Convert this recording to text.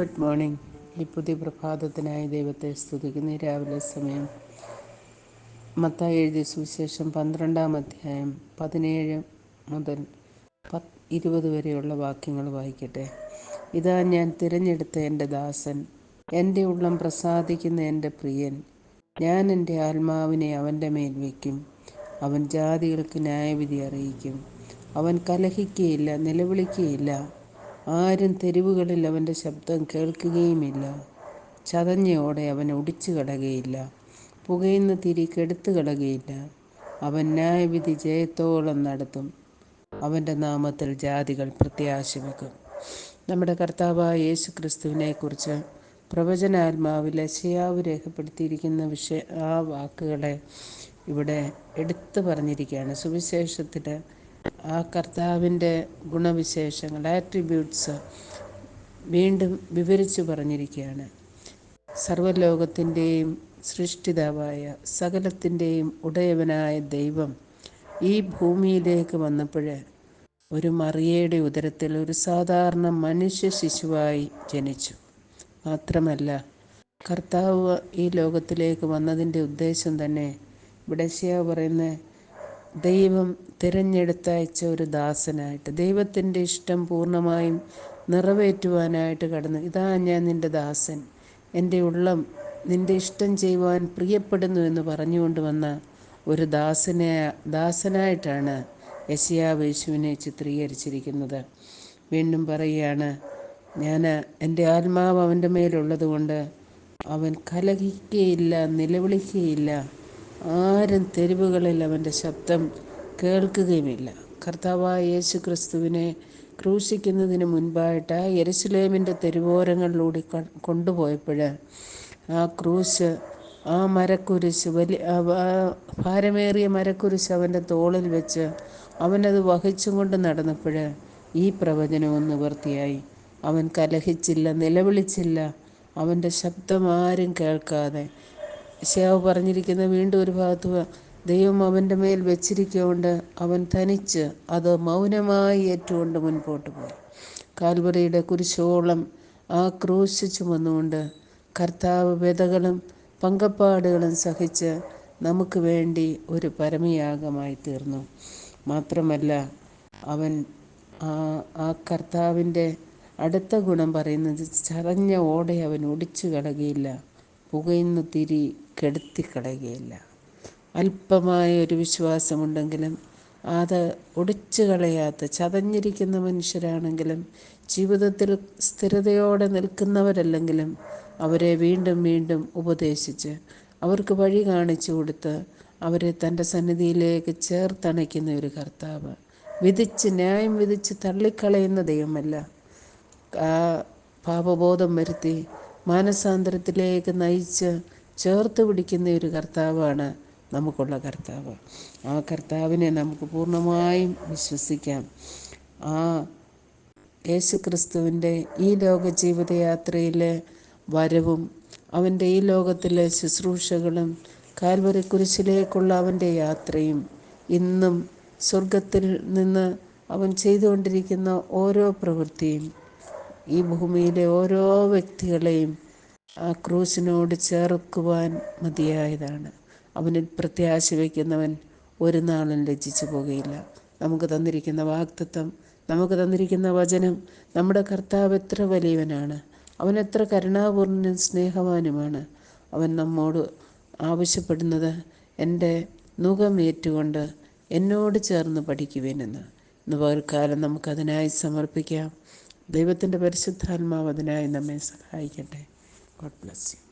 Good morning ഈ പുതിയ പ്രഭാതത്തിനായി ദൈവത്തെ സ്തുതിക്കുന്ന. രാവിലെ സമയം മത്തായി എഴുതിയ സുവിശേഷം പന്ത്രണ്ടാം അധ്യായം പതിനേഴ് മുതൽ പത്ത് ഇരുപത് വരെയുള്ള വാക്യങ്ങൾ വായിക്കട്ടെ. ഇതാ ഞാൻ തിരഞ്ഞെടുത്ത എന്റെ ദാസൻ എന്റെ ഉള്ളം പ്രസാദിക്കുന്ന എന്റെ പ്രിയൻ. ഞാൻ എന്റെ ആത്മാവിനെ അവന്റെ മേൽ വയ്ക്കും. അവൻ ജാതികൾക്ക് ന്യായവിധി അറിയിക്കും. അവൻ കലഹിക്കുകയില്ല നിലവിളിക്കുകയില്ല ആരും തെരുവുകളിൽ അവന്റെ ശബ്ദം കേൾക്കുകയുമില്ല. ചതഞ്ഞയോടെ അവൻ ഒടിച്ചു കളകയില്ല പുകയുന്ന തിരി കെടുത്തു കളകയില്ല അവൻ ന്യായവിധി ജയത്തോളം നടത്തും. അവന്റെ നാമത്തിൽ ജാതികൾ പ്രത്യാശ വെക്കും നമ്മുടെ കർത്താവായ യേശു ക്രിസ്തുവിനെക്കുറിച്ച് പ്രവചനാത്മാവിൽ ലശയാവ് രേഖപ്പെടുത്തിയിരിക്കുന്ന വിഷയ ആ വാക്കുകളെ ഇവിടെ എടുത്തു പറഞ്ഞിരിക്കുകയാണ്. സുവിശേഷത്തിൽ ആ കർത്താവിന്റെ ഗുണവിശേഷങ്ങൾ ആട്രിബ്യൂട്ട്സ് വീണ്ടും വിവരിച്ചു പറഞ്ഞിരിക്കുകയാണ്. സർവലോകത്തിന്റെയും സൃഷ്ടിതാവായ സകലത്തിന്റെയും ഉടയവനായ ദൈവം ഈ ഭൂമിയിലേക്ക് വന്നപ്പോൾ ഒരു മറിയയുടെ ഉദരത്തിൽ ഒരു സാധാരണ മനുഷ്യ ശിശുവായി ജനിച്ചു. മാത്രമല്ല കർത്താവ് ഈ ലോകത്തിലേക്ക് വന്നതിന്റെ ഉദ്ദേശം തന്നെ ഇവിടെ പറയുന്ന ദൈവം തിരഞ്ഞെടുത്തയച്ച ഒരു ദാസനായിട്ട് ദൈവത്തിന്റെ ഇഷ്ടം പൂർണമായും നിറവേറ്റുവാനായിട്ട് കടന്നു ഇതാ ഞാൻ നിന്റെ ദാസൻ. എന്റെ ഉള്ളം നിന്റെ ഇഷ്ടം ചെയ്യുവാൻ പ്രിയപ്പെടുന്നു എന്ന് പറഞ്ഞുകൊണ്ട് വന്ന ഒരു ദാസനെ ദാസനായിട്ടാണ് യശയാവേശുവിനെ ചിത്രീകരിച്ചിരിക്കുന്നത്. വീണ്ടും പറയുകയാണ് ഞാൻ എന്റെ ആത്മാവ് അവന്റെ മേലുള്ളത് കൊണ്ട് അവൻ കലഹിക്കുകയില്ല നിലവിളിക്കുകയില്ല. ആരും തെരുവുകളിൽ അവന്റെ ശബ്ദം കേൾക്കുകയുമില്ല. കർത്താവായ യേശു ക്രിസ്തുവിനെ ക്രൂശിക്കുന്നതിന് മുൻപായിട്ട് എരുസലേമിന്റെ തെരുവോരങ്ങളിലൂടെ കൊണ്ടുപോയപ്പോൾ ആ ക്രൂശ് ആ മരക്കുരിശ് വലിയ ഭാരമേറിയ മരക്കുരിശ് അവന്റെ തോളിൽ വെച്ച് അവനത് വഹിച്ചും കൊണ്ട് നടന്നപ്പോൾ ഈ പ്രവചനവും നിവൃത്തിയായി അവൻ കലഹിച്ചില്ല നിലവിളിച്ചില്ല. അവന്റെ ശബ്ദം ആരും കേൾക്കാതെ ശേവ് പറഞ്ഞിരിക്കുന്ന വീണ്ടും ഒരു ഭാഗത്ത് ദൈവം അവന്റെ മേൽ വെച്ചിരിക്കൊണ്ട് അവൻ തനിച്ച് അത് മൗനമായി ഏറ്റുകൊണ്ട് മുൻപോട്ട് പോയി. കാൽവറിയുടെ കുരിശോളം ആ ക്രൂശ് ചുമന്നുകൊണ്ട് കർത്താവ് വ്യതകളും പങ്കപ്പാടുകളും സഹിച്ച് നമുക്ക് വേണ്ടി ഒരു പരമയാഗമായി തീർന്നു. മാത്രമല്ല അവൻ ആ ആ കർത്താവിന്റെ അടുത്ത ഗുണം പറയുന്നത് ചതഞ്ഞ ഓടെ അവൻ ഒടിച്ചു കളകയില്ല പുകയുന്ന തിരി കെടുത്തിക്കളയുകയില്ല അല്പമായ ഒരു വിശ്വാസമുണ്ടെങ്കിലും അത് ഒടിച്ചു കളയാത്ത ചതഞ്ഞിരിക്കുന്ന മനുഷ്യരാണെങ്കിലും ജീവിതത്തിൽ സ്ഥിരതയോടെ നിൽക്കുന്നവരല്ലെങ്കിലും അവരെ വീണ്ടും വീണ്ടും ഉപദേശിച്ച് അവർക്ക് വഴി കാണിച്ചു കൊടുത്ത് അവരെ തന്റെ സന്നിധിയിലേക്ക് ചേർത്തണയ്ക്കുന്ന ഒരു കർത്താവ്. വിധിച്ച് ന്യായം വിധിച്ച് തള്ളിക്കളയുന്ന ദൈവമല്ല. പാപബോധം വരുത്തി മാനസാന്തരത്തിലേക്ക് നയിച്ച് ചേർത്ത് പിടിക്കുന്ന ഒരു കർത്താവാണ് നമുക്കുള്ള കർത്താവ്. ആ കർത്താവിനെ നമുക്ക് പൂർണമായും വിശ്വസിക്കാം. ആ യേശു ക്രിസ്തുവിന്റെ ഈ ലോക ജീവിതയാത്രയിലെ വരവും അവന്റെ ഈ ലോകത്തിലെ ശുശ്രൂഷകളും കാൽവരി കുരിശിലേക്കുള്ള അവന്റെ യാത്രയും ഇന്നും സ്വർഗത്തിൽ നിന്ന് അവൻ ചെയ്തുകൊണ്ടിരിക്കുന്ന ഓരോ പ്രവൃത്തിയും ഈ ഭൂമിയിലെ ഓരോ വ്യക്തികളെയും ആ ക്രൂസിനോട് ചേർക്കുവാൻ മതിയായതാണ്. അവനിൽ പ്രത്യാശ വയ്ക്കുന്നവൻ ഒരു നാളും ലജ്ജിച്ചു പോകുകയില്ല. നമുക്ക് തന്നിരിക്കുന്ന വാക്തത്വം നമുക്ക് തന്നിരിക്കുന്ന വചനം നമ്മുടെ കർത്താവ് എത്ര വലിയവനാണ്. അവൻ എത്ര കരുണാപൂർണനും സ്നേഹവാനുമാണ്. അവൻ നമ്മോട് ആവശ്യപ്പെടുന്നത് എന്റെ നുഖമേറ്റുകൊണ്ട് എന്നോട് ചേർന്ന് പഠിക്കുവേനെന്ന് ഇന്ന് പകൽക്കാലം നമുക്കതിനായി സമർപ്പിക്കാം. ദൈവത്തിന്റെ പരിശുദ്ധാത്മാവ് അതിനായി നമ്മെ സഹായിക്കട്ടെ. God bless you